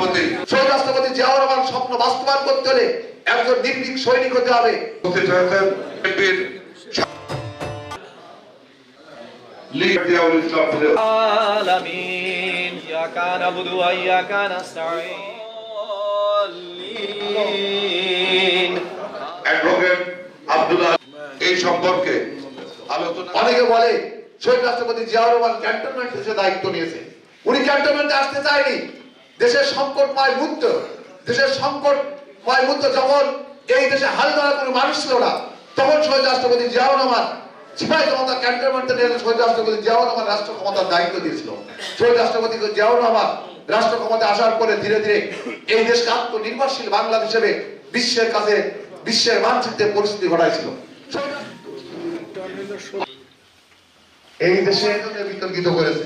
সভাপতি শহীদ রাষ্ট্রপতি জিয়াউর রহমান স্বপ্ন বাস্তবায়ন করতে হলে একজন নির্ভীক সৈনিক হতে হবে উপস্থিত হয়েছেন বিএনপির লীগ জিয়াউল ইসলাম ফিরোজ। العالمين إياك نعبد وإياك نستعين آمين. অ্যাডভোকেট আব্দুল্লাহ এই সম্পর্কে আলোচনা অনেকে বলে শহীদ রাষ্ট্রপতি জিয়াউর রহমান ক্যান্টনমেন্ট এসে দায়িত্ব নিয়েছে উনি ক্যান্টনমেন্টে আসতে চায়নি দেশের সংকটময় মুহূর্ত, দেশের সংকটময় মুহূর্ত যখন এই দেশে হাল ধরার কোনো মানুষ ছিল না, তখন শহীদ রাষ্ট্রপতি জিয়াউর রহমান, সিপাহী জনতা ক্যান্টনমেন্টে নিয়ে শহীদ রাষ্ট্রপতি জিয়াউর রহমান রাষ্ট্র ক্ষমতার দায়িত্ব দিয়েছিল। শহীদ রাষ্ট্রপতি জিয়াউর রহমান রাষ্ট্র ক্ষমতা আসার পরে ধীরে ধীরে এই দেশকে আত্মনির্ভরশীল বাংলাদেশ হিসেবে বিশ্বের কাছে, বিশ্বের মানচিত্রে পরিস্থিতি ঘটাইছিল। এই দেশে বিতর্কিত করেছে।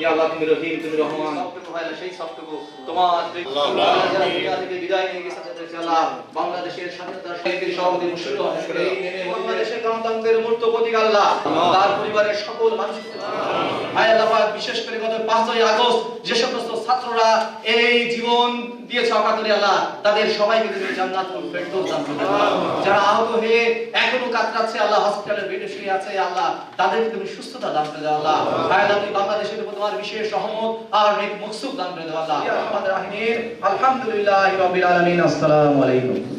ইয়া আল্লাহ তুমি রহিম তুমি রহমান। সবটুকু হয় সেই সবটুকু। তোমার দুনিয়া থেকে বিদায় নিয়ে গেছে আল্লাহ বাংলাদেশের স্বাধীনতা সহিতের সভাপতি মুশরফ বাংলাদেশের গণতন্ত্রের মূর্ত প্রতীক আল্লাহ। তার পরিবারের সকল মানুষ আয় আল্লাহ বিশেষ করে পাঁচই আগস্ট যে সমস্ত ছাত্ররা এই জীবন দিয়েছে অকাতরে আল্লাহ, তাদের সবাইকে ফেরদৌস দান যারা আহত হয়ে এখনও কাতরাচ্ছে, আল্লাহ বেডে শুয়ে আছে, আল্লাহ তাদেরকে তুমি সুস্থতা দান করে দাও, আল্লাহ। আল্লাহ তুমি বাংলাদেশের উপর তোমার বিশেষ রহমত আর নেক মকসুদ দান করে দাও, আল্লাহ। আলামিন, আসসালামু আলাইকুম।